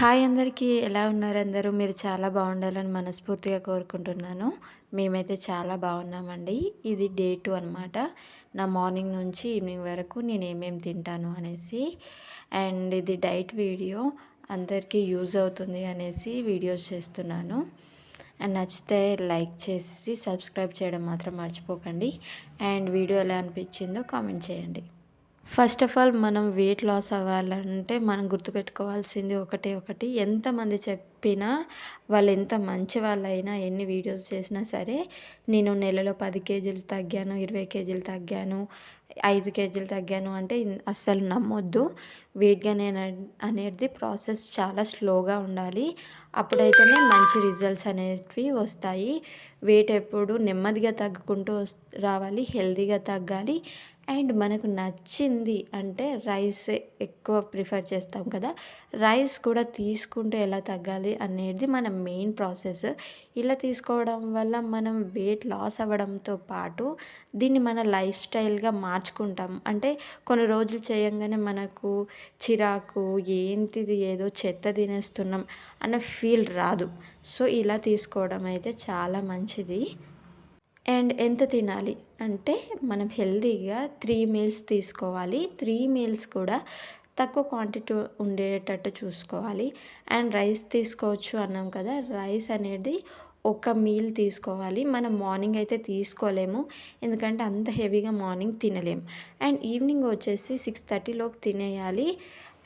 Hi అందరికీ ఎలా ఉన్నారు అందరూ? మీరు చాలా బాగుండాలని మనస్ఫూర్తిగా కోరుకుంటున్నాను. మేమైతే చాలా బాగున్నామండి. ఇది డే టూ అనమాట నా మార్నింగ్ నుంచి ఈవినింగ్ వరకు నేను ఏమేమి తింటాను అనేసి అండ్ ఇది డైట్ వీడియో. అందరికీ యూజ్ అవుతుంది అనేసి వీడియోస్ చేస్తున్నాను. అండ్ నచ్చితే లైక్ చేసి సబ్స్క్రైబ్ చేయడం మాత్రం మర్చిపోకండి. అండ్ వీడియో ఎలా అనిపించిందో కామెంట్ చేయండి. ఫస్ట్ ఆఫ్ ఆల్ మనం వెయిట్ లాస్ అవ్వాలంటే మనం గుర్తుపెట్టుకోవాల్సింది ఒకటే ఒకటి. ఎంతమంది చెప్పినా వాళ్ళు ఎంత మంచి వాళ్ళైనా ఎన్ని వీడియోస్ చేసినా సరే నేను నెలలో పది కేజీలు తగ్గాను ఇరవై కేజీలు తగ్గాను ఐదు కేజీలు తగ్గాను అంటే అస్సలు నమ్మొద్దు. వెయిట్ గెయిన్ అనేది ప్రాసెస్ చాలా స్లోగా ఉండాలి. అప్పుడైతేనే మంచి రిజల్ట్స్ అనేవి వస్తాయి. వెయిట్ ఎప్పుడు నెమ్మదిగా తగ్గుకుంటూ రావాలి హెల్తీగా తగ్గాలి. అండ్ మనకు నచ్చింది అంటే రైస్ ఎక్కువ ప్రిఫర్ చేస్తాం కదా. రైస్ కూడా తీసుకుంటూ ఎలా తగ్గాలి అనేది మన మెయిన్ ప్రాసెస్. ఇలా తీసుకోవడం వల్ల మనం వెయిట్ లాస్ అవ్వడంతో పాటు దీన్ని మన లైఫ్ స్టైల్గా మార్చుకుంటాం. అంటే కొన్ని రోజులు చేయంగానే మనకు చిరాకు ఏంటిది ఏదో చెత్త తినేస్తున్నాం అన్న ఫీల్ రాదు. సో ఇలా తీసుకోవడం అయితే చాలా మంచిది. అండ్ ఎంత తినాలి? అంటే మనం హెల్తీగా త్రీ మీల్స్ తీసుకోవాలి. త్రీ మీల్స్ కూడా తక్కువ క్వాంటిటీ ఉండేటట్టు చూసుకోవాలి. అండ్ రైస్ తీసుకోవచ్చు అన్నాం కదా రైస్ అనేది ఒక మీల్ తీసుకోవాలి. మనం మార్నింగ్ అయితే తీసుకోలేము. ఎందుకంటే అంత హెవీగా మార్నింగ్ తినలేము అండ్ ఈవినింగ్ వచ్చేసి సిక్స్ థర్టీలోపు తినేయాలి.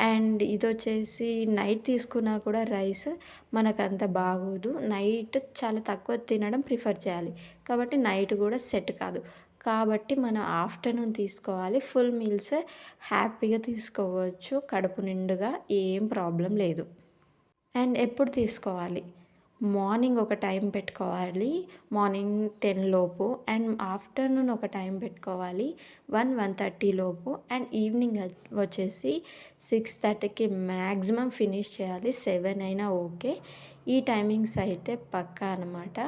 అండ్ ఇది వచ్చేసి నైట్ తీసుకున్నా కూడా రైస్ మనకు అంత బాగోదు. నైట్ చాలా తక్కువ తినడం ప్రిఫర్ చేయాలి. కాబట్టి నైట్ కూడా సెట్ కాదు. కాబట్టి మనం ఆఫ్టర్నూన్ తీసుకోవాలి. ఫుల్ మీల్స్ హ్యాపీగా తీసుకోవచ్చు. కడుపు నిండుగా ఏం ప్రాబ్లం లేదు. అండ్ ఎప్పుడు తీసుకోవాలి? మార్నింగ్ ఒక టైం పెట్టుకోవాలి. మార్నింగ్ టెన్ లోపు అండ్ ఆఫ్టర్నూన్ ఒక టైం పెట్టుకోవాలి. వన్ వన్ థర్టీ లోపు అండ్ ఈవినింగ్ వచ్చేసి సిక్స్ థర్టీకి మ్యాక్సిమం ఫినిష్ చేయాలి. సెవెన్ అయినా ఓకే. ఈ టైమింగ్స్ అయితే పక్కా అనమాట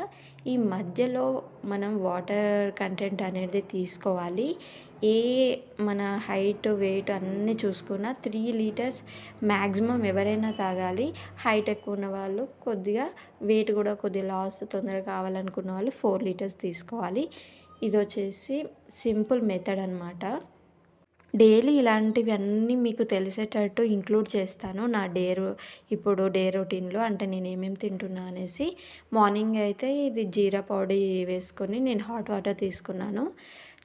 ఈ మధ్యలో మనం వాటర్ కంటెంట్ అనేది తీసుకోవాలి. ఏ మన హైట్ వెయిట్ అన్నీ చూసుకున్న త్రీ లీటర్స్ మ్యాక్సిమం ఎవరైనా తాగాలి. హైట్ ఎక్కువ ఉన్న వాళ్ళు కొద్దిగా వెయిట్ కూడా కొద్దిగా లాస్ తొందరగా కావాలనుకున్న వాళ్ళు ఫోర్ లీటర్స్ తీసుకోవాలి. ఇది వచ్చేసి సింపుల్ మెథడ్ అనమాట డైలీ ఇలాంటివి అన్నీ మీకు తెలిసేటట్టు ఇంక్లూడ్ చేస్తాను నా డే ఇప్పుడు డే రొటీన్లో. అంటే నేను ఏమేమి తింటున్నా అనేసి మార్నింగ్ అయితే ఇది జీరా పౌడర్ వేసుకొని నేను హాట్ వాటర్ తీసుకున్నాను.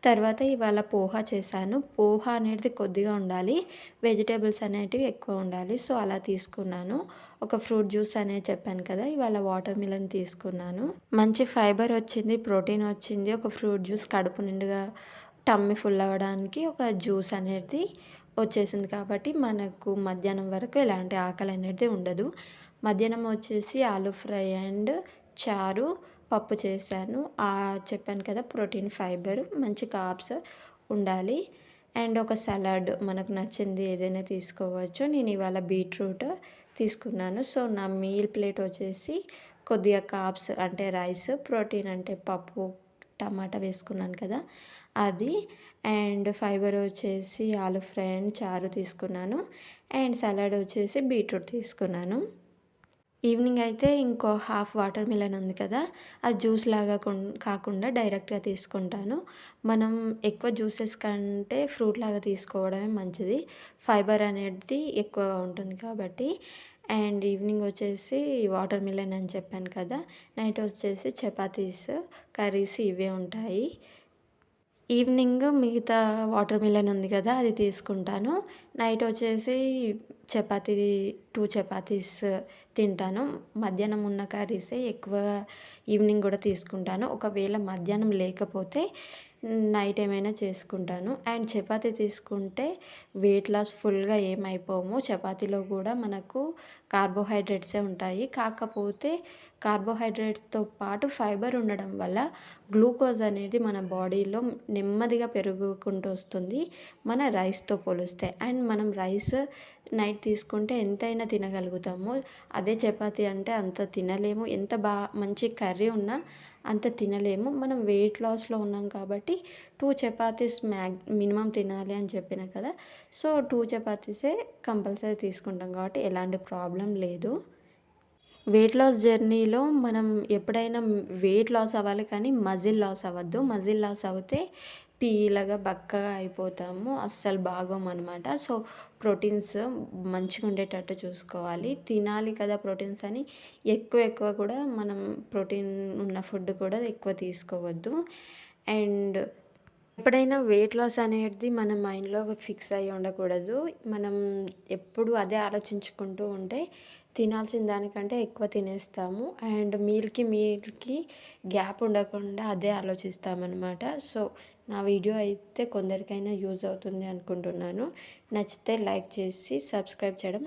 తర్వాత ఇవాళ పోహా చేశాను. పోహా అనేది కొద్దిగా ఉండాలి. వెజిటేబుల్స్ అనేటివి ఎక్కువ ఉండాలి. సో అలా తీసుకున్నాను. ఒక ఫ్రూట్ జ్యూస్ అనేది చెప్పాను కదా ఇవాళ వాటర్ మిలన్ తీసుకున్నాను. మంచి ఫైబర్ వచ్చింది ప్రోటీన్ వచ్చింది. ఒక ఫ్రూట్ జ్యూస్ కడుపు నిండుగా టమ్మి ఫుల్ అవ్వడానికి ఒక జ్యూస్ అనేది వచ్చేసింది కాబట్టి మనకు మధ్యాహ్నం వరకు ఎలాంటి ఆకలి అనేది ఉండదు. మధ్యాహ్నం వచ్చేసి ఆలు ఫ్రై అండ్ చారు పప్పు చేశాను. చెప్పాను కదా ప్రోటీన్ ఫైబర్ మంచి కాప్స్ ఉండాలి. అండ్ ఒక సలాడ్ మనకు నచ్చింది ఏదైనా తీసుకోవచ్చు. నేను ఇవాళ బీట్రూట్ తీసుకున్నాను. సో నా మీల్ ప్లేట్ వచ్చేసి కొద్దిగా కాప్స్ అంటే రైస్ ప్రోటీన్ అంటే పప్పు టమాటా వేసుకున్నాను కదా అది. అండ్ ఫైబర్ వచ్చేసి ఆలు ఫ్రై అండ్ చారు తీసుకున్నాను. అండ్ సలాడ్ వచ్చేసి బీట్రూట్ తీసుకున్నాను. ఈవినింగ్ అయితే ఇంకో హాఫ్ వాటర్ మిలన్ ఉంది కదా అది జ్యూస్ లాగా కాకుండా డైరెక్ట్గా తీసుకుంటాను. మనం ఎక్కువ జ్యూసెస్ కంటే ఫ్రూట్ లాగా తీసుకోవడమే మంచిది. ఫైబర్ అనేది ఎక్కువగా ఉంటుంది కాబట్టి. అండ్ ఈవినింగ్ వచ్చేసి వాటర్ మిలన్ అని చెప్పాను కదా నైట్ వచ్చేసి చపాతీస్ కర్రీస్ ఇవే ఉంటాయి. ఈవినింగ్ మిగతా వాటర్ మిలన్ ఉంది కదా అది తీసుకుంటాను. నైట్ వచ్చేసి చపాతీ టూ చపాతీస్ తింటాను. మధ్యాహ్నం ఉన్న కర్రీసే ఎక్కువ ఈవినింగ్ కూడా తీసుకుంటాను. ఒకవేళ మధ్యాహ్నం లేకపోతే నైట్ ఏమైనా చేసుకుంటాను. అండ్ చపాతి తీసుకుంటే వెయిట్ లాస్ ఫుల్గా ఏమైపోము. చపాతీలో కూడా మనకు కార్బోహైడ్రేట్సే ఉంటాయి. కాకపోతే కార్బోహైడ్రేట్స్తో పాటు ఫైబర్ ఉండడం వల్ల గ్లూకోజ్ అనేది మన బాడీలో నెమ్మదిగా పెరుగుకుంటూ వస్తుంది. మన రైస్తో పోలిస్తే. అండ్ మనం రైస్ నైట్ తీసుకుంటే ఎంతైనా తినగలుగుతాము. అదే చపాతీ అంటే అంత తినలేము. ఎంత బా మంచి కర్రీ ఉన్నా అంత తినలేము. మనం వెయిట్ లాస్లో ఉన్నాం కాబట్టి టూ చపాతీస్ మ్యాగ్ మినిమం తినాలి అని చెప్పిన కదా. సో టూ చపాతీసే కంపల్సరీ తీసుకుంటాం కాబట్టి ఎలాంటి ప్రాబ్లం లేదు. వెయిట్ లాస్ జర్నీలో మనం ఎప్పుడైనా వెయిట్ లాస్ అవ్వాలి కానీ మజిల్ లాస్ అవ్వద్దు. మజిల్ లాస్ అవుతే పీలగా బక్కగా అయిపోతాము. అస్సలు బాగోమనమాట. సో ప్రోటీన్స్ మంచిగా ఉండేటట్టు చూసుకోవాలి. తినాలి కదా ప్రోటీన్స్ అని ఎక్కువ ఎక్కువ కూడా మనం ప్రోటీన్ ఉన్న ఫుడ్ కూడా ఎక్కువ తీసుకోవద్దు. అండ్ ఎప్పుడైనా వెయిట్ లాస్ అనేది మన మైండ్లో ఫిక్స్ అయ్యి ఉండకూడదు. మనం ఎప్పుడు అదే ఆలోచించుకుంటూ ఉంటే తినాల్సిన దానికంటే ఎక్కువ తినేస్తాము. అండ్ మీల్కి మీల్కి గ్యాప్ ఉండకుండా అదే ఆలోచిస్తామన్నమాట. సో నా వీడియో అయితే కొందరికైనా యూజ్ అవుతుంది అనుకుంటున్నాను. నచ్చితే లైక్ చేసి సబ్స్క్రైబ్ చేయడం